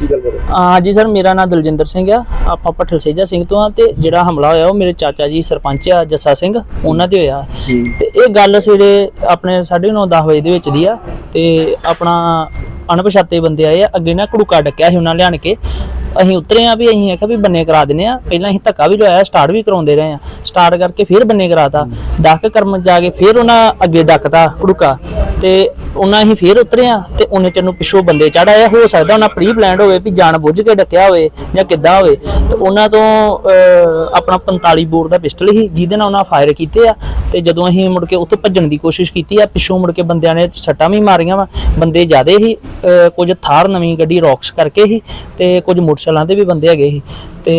ਕੀ ਗੱਲ ਕਰੋ? ਹਾਂਜੀ ਸਰ ਮੇਰਾ ਨਾਮ ਦਲਜਿੰਦਰ ਸਿੰਘ ਆ। ਆਪਾਂ ਪੱਠਲ ਸੇਜਾ ਸਿੰਘ ਤੋਂ ਆ ਤੇ ਜਿਹੜਾ ਹਮਲਾ ਹੋਇਆ ਉਹ ਮੇਰੇ ਚਾਚਾ ਜੀ ਸਰਪੰਚ ਆ ਜੱਸਾ ਸਿੰਘ ਉਹਨਾਂ ਤੇ ਹੋਇਆ। ਤੇ ਇਹ ਗੱਲ ਸਵੇਰੇ ਆਪਣੇ 9:30 10 ਵਜੇ ਦੇ ਵਿੱਚ ਦੀ ਆ ਤੇ ਆਪਣਾ ਅਣਪਛਾਤੇ ਬੰਦੇ ਆਏ ਆ ਅੱਗੇ ਨਾ ਕੁੜਕਾ ਡੱਕਿਆ ਸੀ ਉਹਨਾਂ ਲਿਆਣ ਕੇ। ਅਸੀਂ ਉਤਰੇ ਆ ਵੀ ਅਸੀਂ ਆਖਿਆ ਵੀ ਬੰਨੇ ਕਰਾ ਦਿੰਨੇ ਆ। ਪਹਿਲਾਂ ਅਸੀਂ ਧੱਕਾ ਵੀ ਲਵਾਇਆ ਸਟਾਰਟ ਵੀ ਕਰਾਉਂਦੇ ਰਹੇ ਆ। ਸਟਾਰਟ ਕਰਕੇ ਫਿਰ ਬੰਨੇ ਕਰਾਤਾ। ਡੱਕ ਕਰਮ ਜਾ ਕੇ ਫਿਰ ਉਹਨਾਂ ਅੱਗੇ ਡੱਕਤਾ ਕੁੜਕਾ। ਤੇ ਉਹਨਾਂ ਅਸੀਂ ਫੇਰ ਉਤਰੇ ਆ ਤੇ ਉਹਨੇ ਚੰਨੂ ਪਿੱਛੋਂ ਬੰਦੇ ਚੜ ਹੋ ਸਕਦਾ ਉਹਨਾਂ ਪ੍ਰੀ ਪਲਾਨਡ ਹੋਵੇ ਵੀ ਜਾਣ ਬੁੱਝ ਕੇ ਡੱਕਿਆ ਹੋਵੇ ਜਾਂ ਕਿੱਦਾਂ ਹੋਵੇ। ਤੇ ਉਹਨਾਂ ਤੋਂ ਅਹ, ਆਪਣਾ 45 ਬੋਰ ਦਾ ਪਿਸਟਲ ਸੀ ਜਿਹਦੇ ਨਾਲ ਉਹਨਾਂ ਫਾਇਰ ਕੀਤੇ ਆ। ਤੇ ਜਦੋਂ ਅਸੀਂ ਮੁੜ ਕੇ ਉੱਥੋਂ ਭੱਜਣ ਦੀ ਕੋਸ਼ਿਸ਼ ਕੀਤੀ ਆ ਪਿੱਛੋਂ ਮੁੜ ਕੇ ਬੰਦਿਆਂ ਨੇ ਸੱਟਾਂ ਵੀ ਮਾਰੀਆਂ ਵਾ। ਬੰਦੇ ਜ਼ਿਆਦੇ ਸੀ ਅਹ, ਕੁਝ ਥਾਰ ਨਵੀਂ ਗੱਡੀ ਰੌਕਸ ਕਰਕੇ ਹੀ ਤੇ ਕੁਝ ਮੋਟਰਸਾਈਕਲਾਂ ਤੇ ਵੀ ਬੰਦੇ ਹੈਗੇ ਸੀ। ਤੇ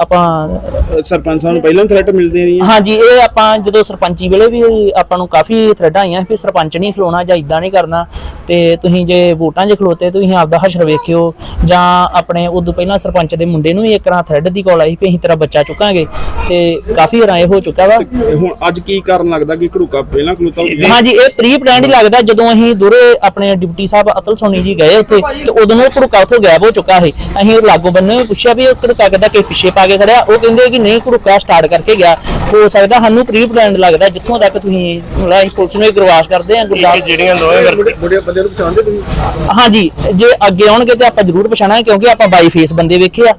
ਆਪਾਂ ਸਰਪੰਚ ਸਾਹਿਬ ਨੂੰ ਪਹਿਲਾਂ ਥ੍ਰੈਟ ਮਿਲਦੇ ਰਹੀਆਂ? ਹਾਂਜੀ ਇਹ ਆਪਾਂ ਜਦੋਂ ਸਰਪੰਚੀ ਵੇਲੇ ਵੀ ਆਪਾਂ ਨੂੰ ਕਾਫੀ ਥ੍ਰੈਡਾਂ ਆਈਆਂ ਵੀ ਸਰਪੰਚ ਨਹੀਂ ਖਲੋਣਾ ਜਾਂ ਇਦਾਂ ਨਹੀਂ ਕਰਨਾ। ਤੇ ਤੁਸੀਂ ਜੇ ਵੋਟਾਂ 'ਚ ਖਲੋਤੇ ਤੁਸੀਂ ਆਪਦਾ ਹਸ਼ਰ ਵੇਖਿਓ। ਜਾਂ ਆਪਣੇ ਉਦੋਂ ਪਹਿਲਾਂ ਸਰਪੰਚ ਦੇ ਮੁੰਡੇ ਨੂੰ ਵੀ ਇੱਕ ਰਾਂ ਥ੍ਰੈਡ ਦੀ ਕਾਲ ਆਈ ਵੀ ਅਸੀਂ ਤੇਰਾ ਬੱਚਾ ਚੁੱਕਾਂਗੇ। ਤੇ ਕਾਫੀ ਰਾਏ ਹੋ ਚੁੱਕਾ ਵਾ। ਹੁਣ ਅੱਜ ਕੀ ਕਾਰਨ ਲੱਗਦਾ ਕਿ ਘੜੂਕਾ ਪਹਿਲਾਂ ਖਲੋਤਾ ਹਾਂਜੀ ਇਹ ਪ੍ਰੀ ਪਲਾਨ ਹੀ ਲੱਗਦਾ ਜਦੋਂ ਅਸੀਂ ਦੂਰੇ ਆਪਣੇ ਡਿਪਟੀ ਸਾਹਿਬ ਅਤਲ ਸੋਨੀ ਜੀ ਗਏ ਉੱਥੇ ਤੇ ਉਦੋਂ ਉਹ ਘੜੂਕਾ ਉੱਥੋਂ ਗਾਇਬ ਹੋ ਚੁੱਕਾ ਸੀ। ਅਸੀਂ ਲਾਗੋ ਬੰਨੇ ਪੁੱਛਿਆ ਵੀ ਉਹ ਘੜੂਕਾ ਕਿੱਦਾਂ ਕਿ ਪਿੱਛੇ ਪਾ ਕੇ ਖੜਿਆ। ਉਹ ਕਹਿੰਦੇ ਕਿ ਨਹੀਂ ਘੜੂਕਾ ਸਟਾਰਟ ਕਰਕੇ ਗਿਆ। ਹੋ ਸਕਦਾ ਸਾਨੂੰ ਪ੍ਰੀ ਪਲਾਨ ਲੱਗਦਾ ਜਿੱਥੋਂ ਤੱਕ ਤੁਸੀਂ ਮਤਲਬ ਅਸੀਂ ਪੁਲਿਸ ਨੂੰ ਇਹ ਗਰਵਾਸ਼ ਕਰਦੇ ਹਾਂ ਗੁਰਦਾਸ ਜਿਹੜੀਆਂ ਦੋਵੇਂ ਬੁੜੇ ਬੰਦੇ ਨੂੰ ਪਛਾਣਦੇ ਤੁਸੀਂ? ਹਾਂਜੀ ਜੇ ਅੱਗੇ ਆਉਣਗੇ ਤੇ ਆਪਾਂ ਜ਼ਰੂਰ ਪਛਾਣਾਂਗੇ ਕਿਉਂਕਿ ਆਪਾਂ ਬਾਈ ਫੇਸ ਬੰਦੇ ਵੇਖੇ ਆ।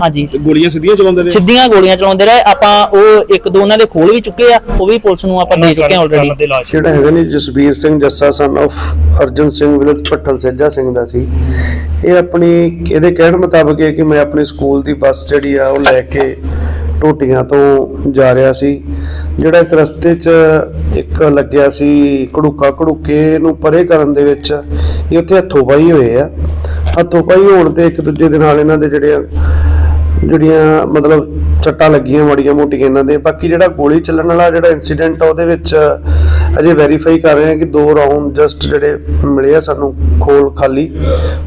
ਹਾਂਜੀ। ਗੋਲੀਆਂ ਸਿੱਧੀਆਂ ਚਲਾਉਂਦੇ ਰਹੇ? ਸਿੱਧੀਆਂ ਗੋਲੀਆਂ ਚਲਾਉਂਦੇ ਰਹੇ। ਆਪਾਂ ਉਹ ਇੱਕ ਦੋ ਉਹਨਾਂ ਦੇ ਖੋਲ ਵੀ ਚੁੱਕੇ ਆ ਉਹ ਵੀ ਪੁਲਿਸ ਨੂੰ ਆਪਾਂ ਦੇ ਚੁੱਕੇ ਆ ਆਲਰੇਡੀ ਜਿਹੜਾ ਹੈਗਾ ਨੀ ਜਸਬੀਰ ਸਿੰਘ ਜੱਸਾ ਸਨ of ਅਰਜਨ ਸਿੰਘ ਵਿਲਤ ਭੱਠਲ ਸੇਜਾ ਸਿੰਘ ਦਾ ਸੀ। ਇਹ ਆਪਣੀ ਇਹਦੇ ਕਹਿਣ ਮੁਤਾਬਕ ਹੈ ਕਿ ਮੈਂ ਆਪਣੀ ਸਕੂਲ ਦੀ ਬੱਸ ਜਿਹੜੀ ਆ ਉਹ ਲੈ ਕੇ ਟੋਟੀਆਂ ਤੋਂ ਜਾ ਰਿਹਾ ਸੀ, ਜਿਹੜਾ ਇੱਕ ਰਸਤੇ 'ਚ ਇੱਕ ਲੱਗਿਆ ਸੀ ਘੜੂਕਾ ਘੜੂਕੇ ਨੂੰ ਪਰੇ ਕਰਨ ਦੇ ਵਿੱਚ, ਇਹ ਉੱਥੇ ਹੱਥੋਂ ਪਾਈ ਹੋਏ ਆ। ਹੱਥੋਂਪਾਈ ਹੋਣ ਤੇ ਇੱਕ ਦੂਜੇ ਦੇ ਨਾਲ ਇਹਨਾਂ ਦੇ ਜਿਹੜੇ ਜਿਹੜੀਆਂ ਮਤਲਬ ਚੱਟਾਂ ਲੱਗੀਆਂ ਮਾੜੀਆਂ ਮੋਟੀਆਂ ਇਹਨਾਂ ਦੇ। ਬਾਕੀ ਜਿਹੜਾ ਗੋਲੀ ਚੱਲਣ ਵਾਲਾ ਜਿਹੜਾ ਇਨਸੀਡੈਂਟ ਆ, ਉਹਦੇ ਵਿੱਚ ਅਜੇ ਵੈਰੀਫਾਈ ਕਰ ਰਹੇ ਹਾਂ ਕਿ ਦੋ ਰਾਉਂਡ ਜਸਟ ਜਿਹੜੇ ਮਿਲੇ ਆ ਸਾਨੂੰ ਖੋਲ ਖਾਲੀ।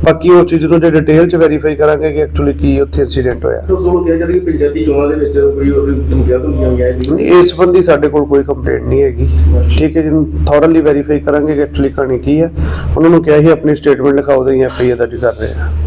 ਬਾਕੀ ਉਹ ਚੀਜ਼ ਨੂੰ ਜੇ ਡਿਟੇਲ ਚ ਵੈਰੀਫਾਈ ਕਰਾਂਗੇ ਕਿ ਐਕਚੁਅਲੀ ਕੀ ਉੱਥੇ ਇਨਸੀਡੈਂਟ ਹੋਇਆ। ਦੋਨੋਂ ਕਿਹਾ ਜਾਂਦਾ ਕਿ ਪੰਚਾਇਤੀ ਚੋਣਾਂ ਦੇ ਵਿੱਚ ਕੋਈ ਧਮਕੀਆਂ ਧਮਕੀਆਂ ਗਈਆਂ ਇਸ ਸੰਬੰਧੀ ਸਾਡੇ ਕੋਲ ਕੋਈ ਕੰਪਲੇਂਟ ਨਹੀਂ ਹੈਗੀ। ਠੀਕ ਹੈ ਜਿਹਨੂੰ ਥੋਰਲੀ ਵੈਰੀਫਾਈ ਕਰਾਂਗੇ ਕਿ ਐਕਚੁਅਲੀ ਕਹਾਣੀ ਕੀ ਹੈ। ਉਹਨਾਂ ਨੂੰ ਕਿਹਾ ਸੀ ਆਪਣੀ ਸਟੇਟਮੈਂਟ ਲਿਖਾਓ ਤੇ ਐਫ ਆਈ ਆਰ ਦਰਜ ਕਰ ਰਹੇ ਆ